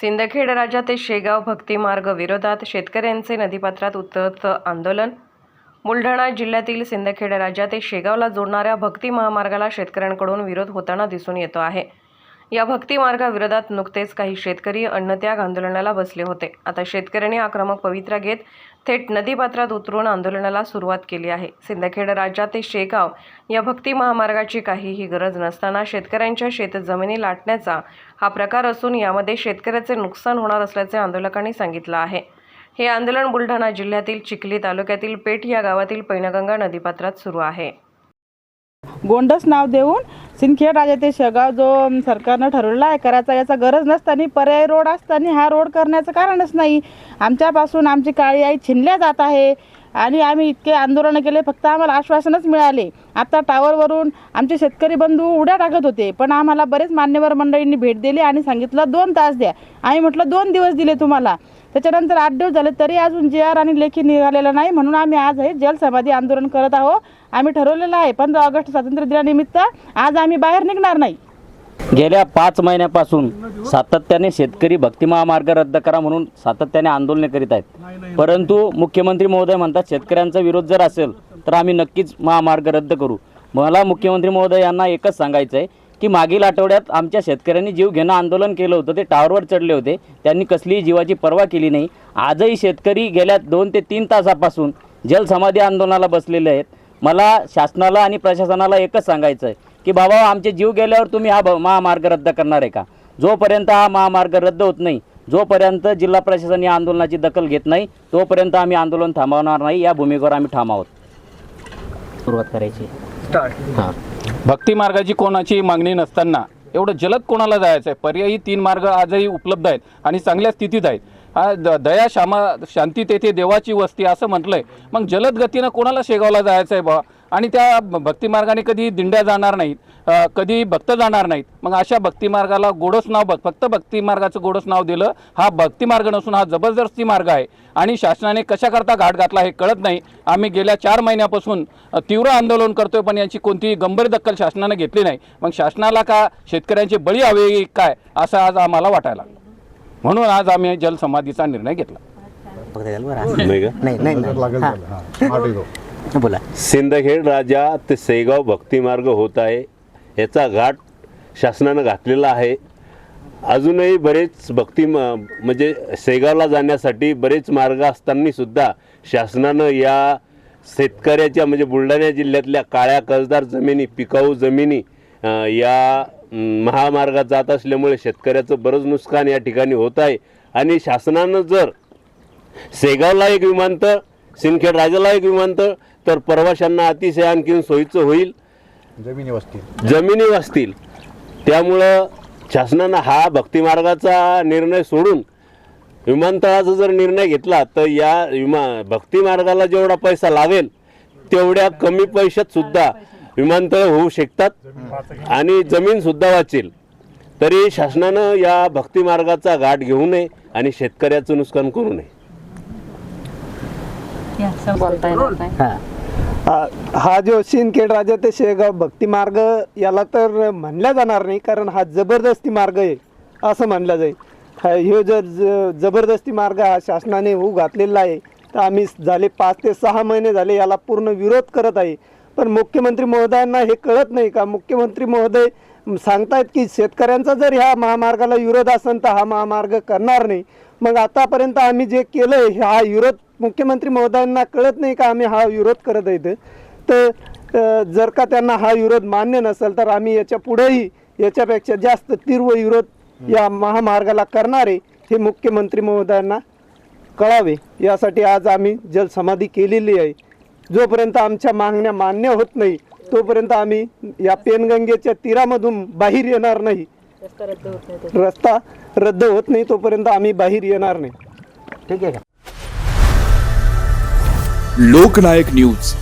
सिंदखेड राजा ते शेगाव भक्तिमार्ग विरोधात शेतकऱ्यांचे नदीपात्रात उतरतं आंदोलन. बुलढाणा जिल्ह्यातील सिंदखेड राजा ते शेगावला जोडणाऱ्या भक्ती महामार्गाला शेतकऱ्यांकडून विरोध होताना दिसून येतो आहे. या भक्ती मार्गाविरोधात नुकतेच काही शेतकरी अन्नत्याग आंदोलनाला बसले होते. आता शेतकऱ्यांनी आक्रमक पवित्रा घेत थेट नदीपात्रात उतरून आंदोलनाला सुरुवात केली आहे. सिंदखेड राज्यात ते शेगाव या भक्ती महामार्गाची काहीही गरज नसताना शेतकऱ्यांच्या शेतजमिनी लाटण्याचा हा प्रकार असून यामध्ये शेतकऱ्याचे नुकसान होणार असल्याचे आंदोलकांनी सांगितलं आहे. हे आंदोलन बुलढाणा जिल्ह्यातील चिखली तालुक्यातील पेठ या गावातील पैनगंगा नदीपात्रात सुरू आहे. गोंडस नाव देऊन सिंदखेड राजा ते शेगाव जो सरकारनं ठरवलेला आहे करायचा याचा गरज नसताना पर्याय रोड असताना हा रोड करण्याचं कारणच नाही. आमच्यापासून आमची काळी आई छिनल्या जात आहे आणि आम्ही इतके आंदोलनं केले फक्त आम्हाला आश्वासनच मिळाले. आता टावरवरून आमचे शेतकरी बंधू उड्या टाकत होते पण आम्हाला बरेच मान्यवर मंडळींनी भेट दिली आणि सांगितलं दोन तास द्या. आम्ही म्हटलं दोन दिवस दिले तुम्हाला. त्याच्यानंतर आठ दिवस झाले तरी अजून जे आर आणि लेखी निघालेलं नाही म्हणून आम्ही आज हे जलसमाधी आंदोलन करत आहोत. आम्ही ठरवलेलं आहे पंधरा ऑगस्ट स्वातंत्र्य दिनानिमित्त आज आम्ही बाहेर निघणार नाही. गेल्या पाच महिन्यापासून सातत्याने शेतकरी भक्ती महामार्ग रद्द करा म्हणून सातत्याने आंदोलने करीत आहेत. परंतु मुख्यमंत्री महोदय म्हणतात शेतकऱ्यांचा विरोध जर असेल तर आम्ही नक्कीच महामार्ग रद्द करू. मला मुख्यमंत्री महोदय यांना एकच सांगायचं आहे की मागील आठवड्यात आमच्या शेतकऱ्यांनी जीव घेणं आंदोलन केलं होतं ते टावरवर चढले होते. त्यांनी कसलीही जीवाची पर्वा केली नाही. आजही शेतकरी गेल्या दोन ते तीन तासापासून जलसमाधी आंदोलनाला बसलेले आहेत. मला शासनाला आणि प्रशासनाला एकच सांगायचं आहे की बाबा आमचे जीव गेल्यावर तुम्ही हा भ- महामार्ग रद्द करणार आहे का? जोपर्यंत हा महामार्ग रद्द होत नाही जोपर्यंत जिल्हा प्रशासन या आंदोलनाची दखल घेत नाही तोपर्यंत आम्ही आंदोलन थांबवणार नाही या भूमिकेवर आम्ही ठाम आहोत. सुरुवात करायची. हां. भक्ती मार्गाची कोणाची मागणी नसताना एवढं जलद कोणाला जायचं आहे पर्यायी तीन मार्ग आजही उपलब्ध आहेत आणि चांगल्या स्थितीत आहेत. दया श्यामा शांती तेथे देवाची वस्ती असं म्हटलंय. मग जलद गतीनं कोणाला शेगावला जायचं आहे बा? आणि त्या भक्तिमार्गाने कधी दिंड्या जाणार नाहीत कधी भक्त जाणार नाहीत. मग अशा भक्तिमार्गाला गोडस नाव बघ फक्त भक्तिमार्गाचं गोडस नाव दिलं हा भक्तिमार्ग नसून हा जबरदस्ती मार्ग आहे. आणि शासनाने कशाकरता घाट घातला हे कळत नाही. आम्ही गेल्या चार महिन्यापासून तीव्र आंदोलन करतोय पण याची कोणतीही गंभीर दखल शासनाने घेतली नाही. मग शासनाला का शेतकऱ्यांचे बळी हवे काय? असं आज आम्हाला वाटायला लागलं. म्हणून आज आम्ही जलसमाधीचा निर्णय घेतला. नाही का? नाही नाही नाही. हां. बोला. सिंदखेड राजा ते सेगाव भक्तिमार्ग होत आहे. याचा घाट शासनानं घातलेला आहे. अजूनही बरेच भक्ती म- म्हणजे सेगावला जाण्यासाठी बरेच मार्ग असताना सुद्धा शासनानं या शेतकऱ्याच्या म्हणजे बुलढाणा जिल्ह्यातल्या काळ्या कसदार जमिनी पिकाऊ जमिनी अ, या महामार्गात जात असल्यामुळे शेतकऱ्याचं बरंच नुकसान या ठिकाणी होत आहे. आणि शासनानं जर सेगावला एक विमानतळ सिंदखेड राजाला एक विमानतळ तर प्रवाशांना अतिशय आणखीन सोयीचं होईल. जमिनी वस्ती. जमिनी वाचतील त्यामुळं शासनानं हा भक्तिमार्गाचा निर्णय सोडून विमानतळाचा जर निर्णय घेतला तर या विमा भक्तिमार्गाला जेवढा पैसा लागेल तेवढ्या कमी पैशात सुद्धा विमानतळ होऊ शकतात आणि जमीन सुद्धा वाचेल. तरी शासनानं या भक्तिमार्गाचा गाठ घेऊ नये आणि शेतकऱ्याचं नुकसान करू नये. हां. हा- हा जो सिंदखेड राजा ते शेगाव भक्ती मार्ग याला तर म्हणल्या जाणार नाही कारण हा जबरदस्ती मार्ग आहे असं म्हणलं जाईल. हा ह्यो जर ज- जबरदस्ती मार्ग हा शासनाने होऊ घातलेला आहे तर आम्ही झाले पाच ते सहा महिने झाले याला पूर्ण विरोध करत आहे. पण मुख्यमंत्री महोदयांना हे कळत नाही का? मुख्यमंत्री महोदय सांगतायत की शेतकऱ्यांचा जर ह्या महामार्गाला विरोध असेल तर हा महामार्ग करणार नाही. मग आतापर्यंत आम्ही जे केलंय हा विरोध मुख्यमंत्री महोदयांना कळत नाही का आम्ही हा विरोध करत आहे तर जर का त्यांना हा विरोध मान्य नसेल तर आम्ही याच्या पुढेही याच्यापेक्षा जास्त तीव्र विरोध या महामार्गाला करणारे हे मुख्यमंत्री महोदयांना कळावे. यासाठी आज आम्ही जलसमाधी केलेली आहे. जोपर्यंत आमच्या मागण्या मान्य होत नाही तोपर्यंत आम्ही या पेनगंगेच्या तीरामधून बाहेर येणार नाही. रस्ता रद्द होत नाही तोपर्यंत आम्ही बाहेर येणार नाही. ठीक आहे का? लोकनायक न्यूज.